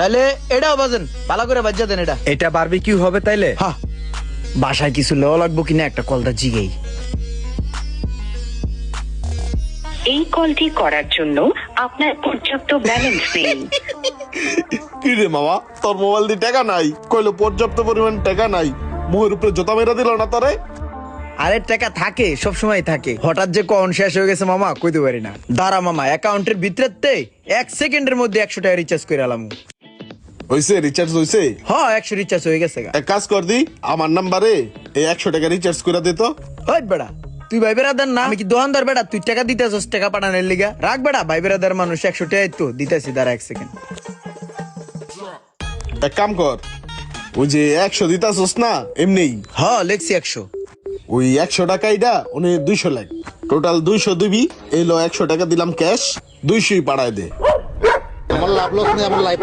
তাহলে এটাও বাজেন ভালো করে বাজ্যা দেন এটা। এটা বারবিকিউ হবে তাইলে? হ্যাঁ বাসায় কিছু লেওয়া লাগবো কিনা একটা কলটা জিগেই। এই কলটি করার জন্য আপনার পর্যাপ্ত ব্যালেন্স নেই। কি রে মামা তোর মোবাইল দিয়ে টাকা নাই? কইলো পর্যাপ্ত পরিমাণ টাকা নাই। মুহের উপরে জোতা মেরা দিল না তোরে? আরে টাকা থাকে সব সময় থাকে। হঠাৎ যে কন শেষ হয়ে গেছে মামা কইতে পারি না। দাঁড়া মামা অ্যাকাউন্টের ভিতরে এক সেকেন্ডের মধ্যে একশো টাকা রিচার্জ করে আলাম। হইছে রিচার্জ হইছে? হ্যাঁ একশো রিচার্জ হয়ে গেছে গা। এক কাজ কর দি আমার নাম্বারে এই একশো টাকা রিচার্জ করে দিত ওই বেড়া তুই ভাই বেড়াদার না? আমি কি দোকানদার বেড়া? তুই টাকা দিতেছস টাকা পাঠানোর লিগা? রাখ বেড়া ভাই বেড়াদার মানুষ একশো টাকা তো দিতেছি দাঁড়া এক সেকেন্ড এক কাম কর ওই যে একশো দিতাছস না এমনি? হ্যাঁ লেখছি একশো। ওই একশো টাকাইটা উনি দুইশো লাগ টোটাল দুইশো দিবি এলো একশো টাকা দিলাম ক্যাশ দুইশোই পাড়ায় দে। আমার লাভ লস নেই আমার লাইফ